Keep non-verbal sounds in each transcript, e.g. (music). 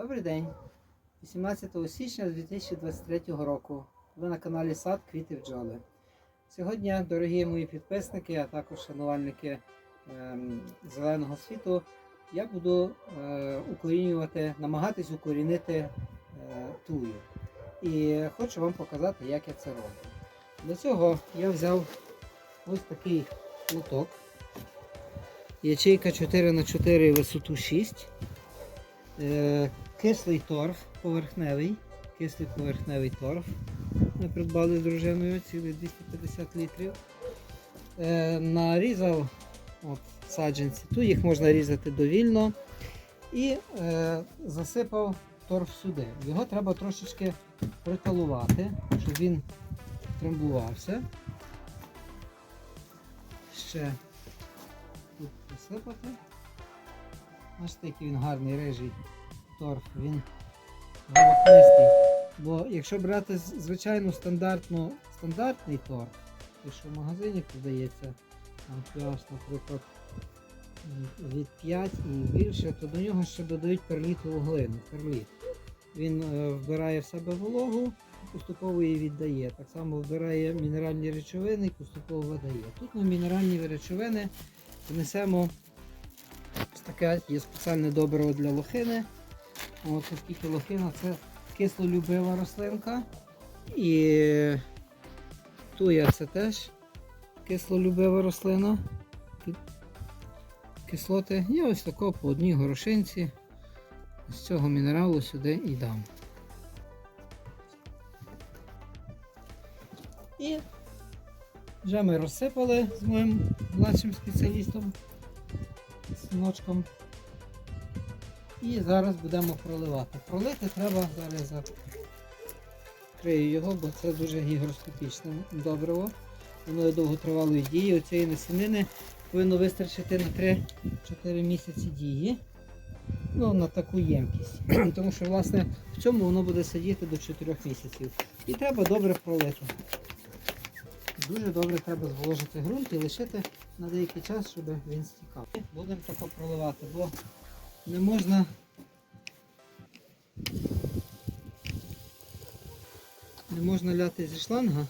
Добрий день. 18 січня 2023 року. Ви на каналі Сад Квіти бджоли. Сьогодні, дорогі мої підписники, а також шанувальники ем, зеленого світу, я буду е, укорінювати, намагатись укорінити е, тую. І хочу вам показати, як я це роблю. Для цього я взяв ось такий лоток. Ячейка 4х4 висоту 6. Кислий торф поверхневий. Кислий поверхневий торф. Ми придбали з дружиною цілих 250 літрів. Е, Нарізав от, саджанці. Тут їх можна різати довільно. І е, засипав торф сюди. Його треба трошечки приталувати, щоб він трамбувався. Ще тут посипати. Бачите, який він гарний рижий торф, він волокнистий. Бо якщо брати звичайну стандартну, стандартний торф, що в магазині продається, там пляж, наприклад, від 5 і більше, то до нього ще додають перлітову глину. Перліт. Він е, вбирає в себе вологу, поступово її віддає. Так само вбирає мінеральні речовини і поступово видає. Тут ми мінеральні речовини внесемо ось таке є спеціальне добриво для лохини. От, оскільки лохина це кислолюбива рослинка. І туя це теж кислолюбива рослина. Кислоти. Я ось тако по одній горошинці з цього мінералу сюди і дам. І вже ми розсипали з моїм младшим спеціалістом, синочком. І зараз будемо проливати. Пролити треба, зараз закрию його, бо це дуже гігроскопічне добриво. Воно довготривалої дії. Оцієї насінини повинно вистачити на 3-4 місяці дії. Ну, на таку ємкість. (clears throat) Тому що, власне, в цьому воно буде сидіти до 4 місяців. І треба добре пролити. Дуже добре треба зволожити ґрунт і лишити на деякий час, щоб він стікав. Будемо тако проливати, бо не можна. Не можна ляти зі шланга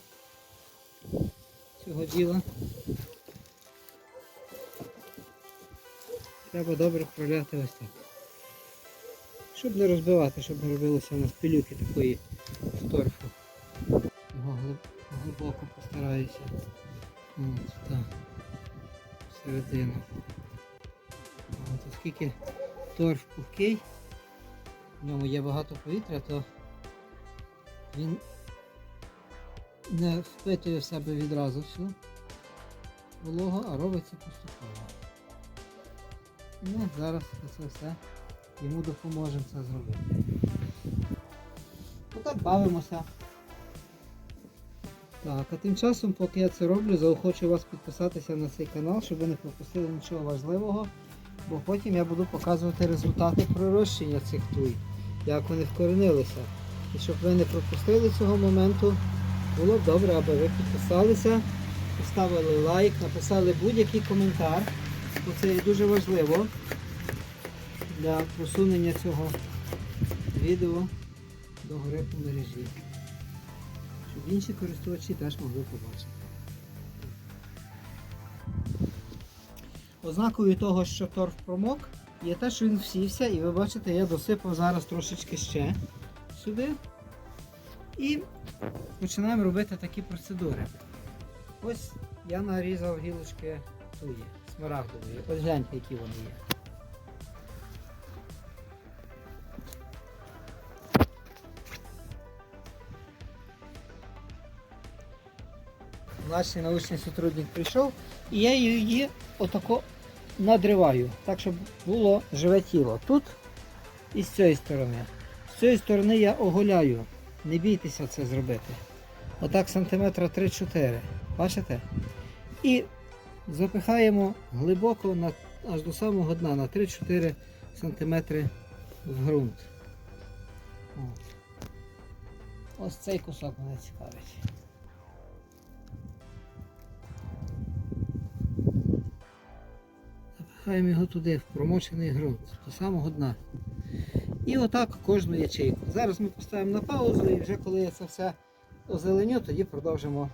цього діла. Треба добре проляти ось так. Щоб не розбивати, щоб не робилося у нас пилюки такої з торфу. Глибоко постараюся. От, так. Всередину. От, оскільки торф пухкий, в ньому є багато повітря, то він не впитує в себе відразу всю вологу, а робиться поступово. Ну, зараз це все йому допоможемо це зробити. Отак бавимося. Так, а тим часом, поки я це роблю, заохочу вас підписатися на цей канал, щоб ви не пропустили нічого важливого, бо потім я буду показувати результати пророщення цих туй, як вони вкоренилися. І щоб ви не пропустили цього моменту, було б добре, аби ви підписалися, поставили лайк, написали будь-який коментар, бо це є дуже важливо для просунення цього відео до гори по мережі щоб інші користувачі теж могли побачити. Ознакою того, що торф промок, є те, що він всівся, і ви бачите, я досипав зараз трошечки ще сюди. І починаємо робити такі процедури. Ось я нарізав гілочки туї, смарагдової. Ось гляньте, які вони є. Наш научний сотрудник прийшов, і я її отако надриваю, так щоб було живе тіло. Тут і з цієї сторони. З цієї сторони я оголяю. Не бійтеся це зробити. Отак сантиметра 3-4. Бачите? І запихаємо глибоко на, аж до самого дна на 3-4 сантиметри в ґрунт. Ось цей кусок мене цікавить. Запихаємо його туди, в промочений ґрунт, до самого дна. І отак кожну ячейку. Зараз ми поставимо на паузу і вже коли я це все озеленю, тоді продовжимо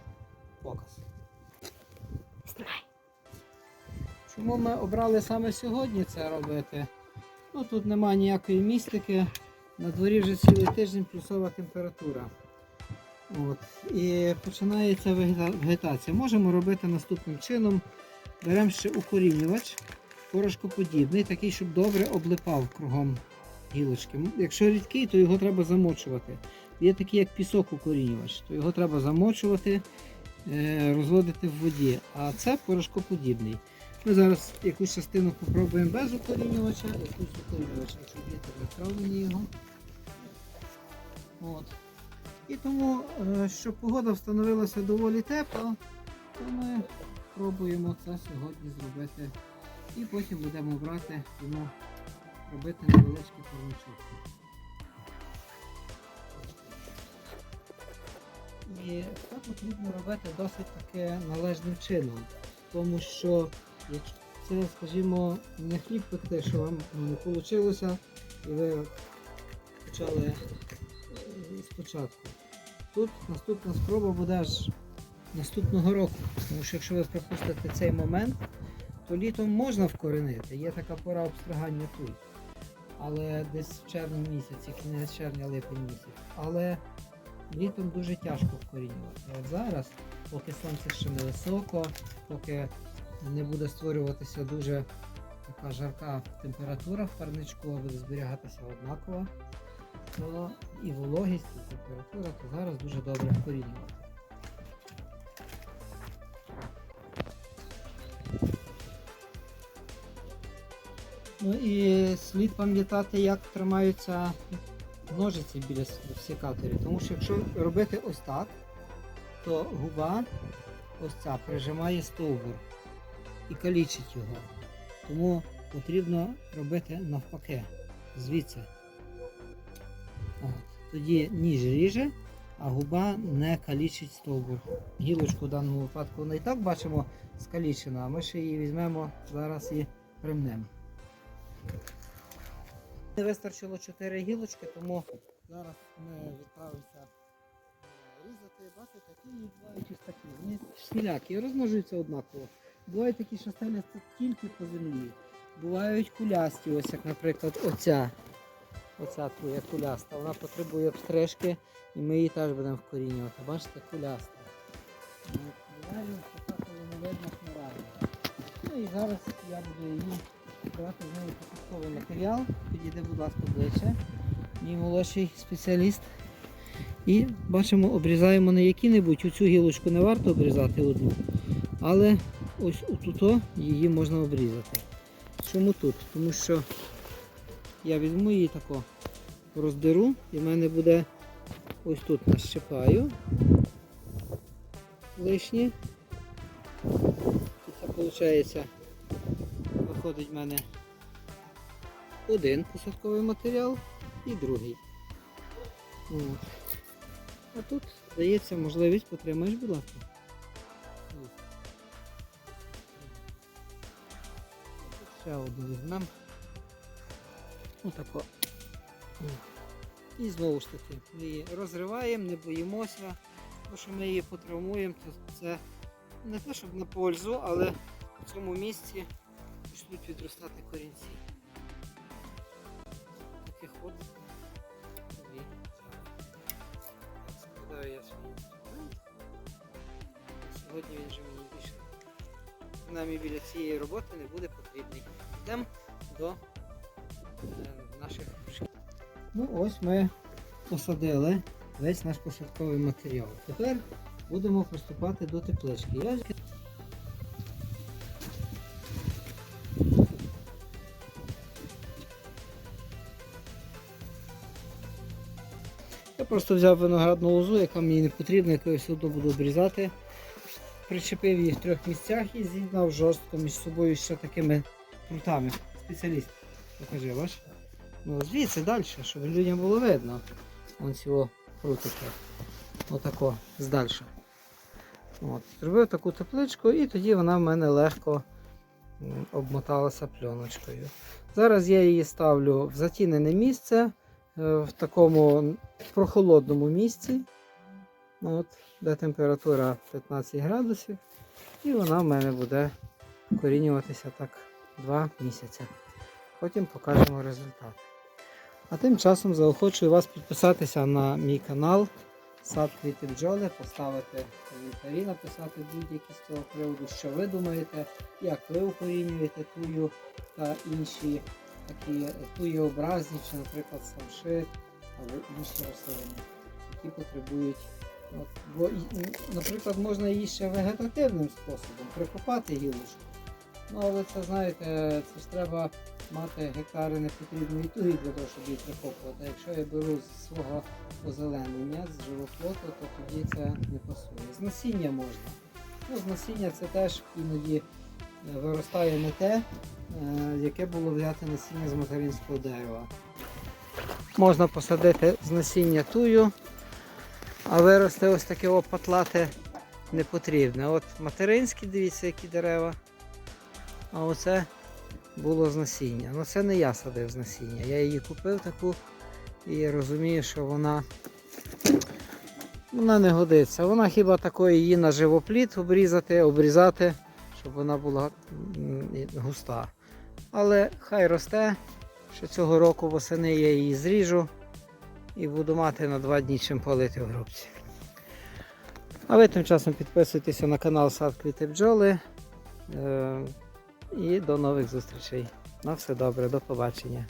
показ. Чому ми обрали саме сьогодні це робити? Ну тут немає ніякої містики. На дворі вже цілий тиждень плюсова температура. От. І починається вегетація. Можемо робити наступним чином. Беремо ще укорінювач, порошкоподібний, такий, щоб добре облипав кругом гілочки. Якщо рідкий, то його треба замочувати. Є такий, як пісок укорінювач, то його треба замочувати, е, розводити в воді. А це порошкоподібний. Ми зараз якусь частину попробуємо без укорінювача, якусь укорінювача, щоб вітер не його. От. І тому, е, щоб погода встановилася доволі тепла, то ми пробуємо це сьогодні зробити. І потім будемо брати йому робити невеличкий парничок. І це потрібно робити досить таки належним чином, тому що це, скажімо, не хліб пекти, що вам не вийшло, і ви почали е, спочатку. Тут наступна спроба буде аж наступного року. Тому що якщо ви пропустите цей момент, то літом можна вкоренити. Є така пора обстригання тут. Але десь в червні місяці, кінець червня, липень місяць. Але літом дуже тяжко вкорінювати. От зараз, поки сонце ще не високо, поки не буде створюватися дуже така жарка температура в парничку, буде зберігатися однаково, то і вологість, і температура, то зараз дуже добре вкорінювати. Ну і слід пам'ятати, як тримаються ножиці біля секаторів. Тому що якщо робити ось так, то губа ось ця прижимає стовбур і калічить його. Тому потрібно робити навпаки, звідси. От. Тоді ніж ріже, а губа не калічить стовбур. Гілочку в даному випадку вона і так бачимо скалічена, а ми ще її візьмемо зараз і примнемо. Не вистачило 4 гілочки, тому зараз ми відправимося е, різати. Бачите, такі і бувають ось такі. Вони всілякі, розмножуються однаково. Бувають такі, що стеляться тільки по землі. Бувають кулясті, ось як, наприклад, оця. Оця твоя куляста. Вона потребує обстрижки і ми її теж будемо вкорінювати. Бачите, куляста. Така колоновидна хмаральна. Ну і зараз я буду її брати з нею початковий матеріал. Підійде, будь ласка, ближче. Мій молодший спеціаліст. І бачимо, обрізаємо не які-небудь. Оцю гілочку не варто обрізати одну. Але ось отут її можна обрізати. Чому тут? Тому що я візьму її тако, роздеру, і в мене буде ось тут нащипаю лишнє. Це виходить, виходить в мене один посадковий матеріал і другий. А тут дається можливість, потримаєш. От. Ще одну візьмемо. Отако. І знову ж таки, ми її розриваємо, не боїмося, бо що ми її потравмуємо, то це не те, щоб на пользу, але в цьому місці почнуть відростати корінці. Таких от дві. Так, складаю я свій інструмент. Сьогодні він вже мені більше. Принаймні біля цієї роботи не буде потрібний. Йдемо до е, наших шкіл. Ну ось ми посадили весь наш посадковий матеріал. Тепер будемо приступати до теплички. Я Я просто взяв виноградну лозу, яка мені не потрібна, яку я одно буду обрізати. Причепив її в трьох місцях і з'єднав жорстко між собою ще такими прутами. Спеціаліст. Покажи, бач? Ну, звідси далі, щоб людям було видно. Вон цього прутики. Отако, здальше. От. Зробив таку тепличку і тоді вона в мене легко обмоталася пленочкою. Зараз я її ставлю в затінене місце, в такому прохолодному місці, от, де температура 15 градусів, і вона в мене буде корінюватися так 2 місяці. Потім покажемо результат. А тим часом заохочую вас підписатися на мій канал Сад квіти бджоли, поставити коментарі, написати будь-які з цього приводу, що ви думаєте, як ви укорінюєте тую та інші такі туєобразні, чи, наприклад, самшит або інші рослини, які потребують. От, бо, наприклад, можна її ще вегетативним способом прикопати гілочку. Ну, але це знаєте, це ж треба мати гектари непотрібної туги для того, щоб її прикопувати. А якщо я беру з свого озеленення, з живоплоту, то тоді це не пасує. З насіння можна. Ну, з насіння це теж іноді е, виростає не те, е, яке було взяти насіння з материнського дерева. Можна посадити з насіння тую, а виросте ось таке опатлате не потрібне. От материнські, дивіться, які дерева. А оце було з насіння. Ну це не я садив з насіння. Я її купив таку і розумію, що вона, вона не годиться. Вона хіба такої її на живопліт обрізати, обрізати, щоб вона була густа. Але хай росте, що цього року восени я її зріжу і буду мати на два дні чим полити в грубці. А ви тим часом підписуйтеся на канал Сад Квіти Бджоли. Е, І до нових зустрічей. На все добре, до побачення.